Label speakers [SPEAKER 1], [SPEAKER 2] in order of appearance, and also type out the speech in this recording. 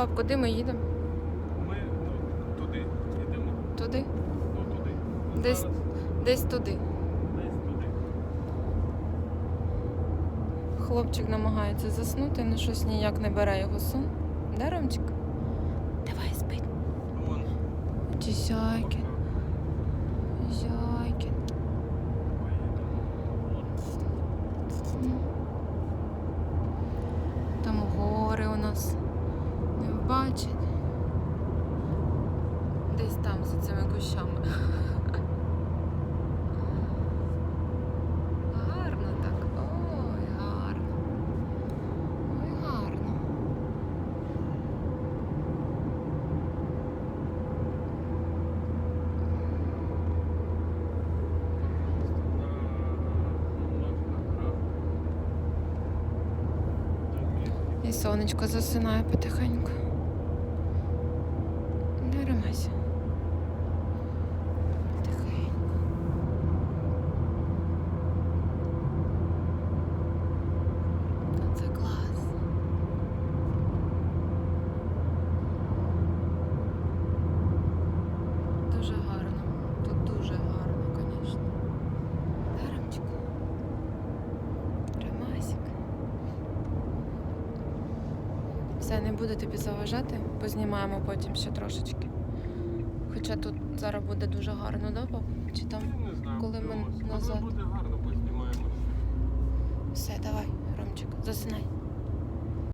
[SPEAKER 1] Пап, куди ми їдемо?
[SPEAKER 2] Ми ну, туди йдемо.
[SPEAKER 1] Туди?
[SPEAKER 2] Ну туди.
[SPEAKER 1] Десь-
[SPEAKER 2] зараз
[SPEAKER 1] Десь туди.
[SPEAKER 2] Десь туди.
[SPEAKER 1] Хлопчик намагається заснути, але щось ніяк не бере його сон. Да, Ромчик? Давай спить.
[SPEAKER 2] Вон.
[SPEAKER 1] Чи бачить. Десь там за цими кущами. Гарно так. Ой, гарно. Ой, гарно. І сонечко засинає потихеньку. Не римайся. Тихенько. Це клас. Дуже гарно. Тут дуже гарно, звісно. Даромчик. Римасик. Все, не буду тобі заважати, познімаємо потім ще трошечки. Хоча тут зараз буде дуже гарно, да, папа? Чи там?
[SPEAKER 2] Не знаю.
[SPEAKER 1] Коли ми назад.
[SPEAKER 2] Буде гарно, познімаємо.
[SPEAKER 1] Все, давай, Ромчик, засинай.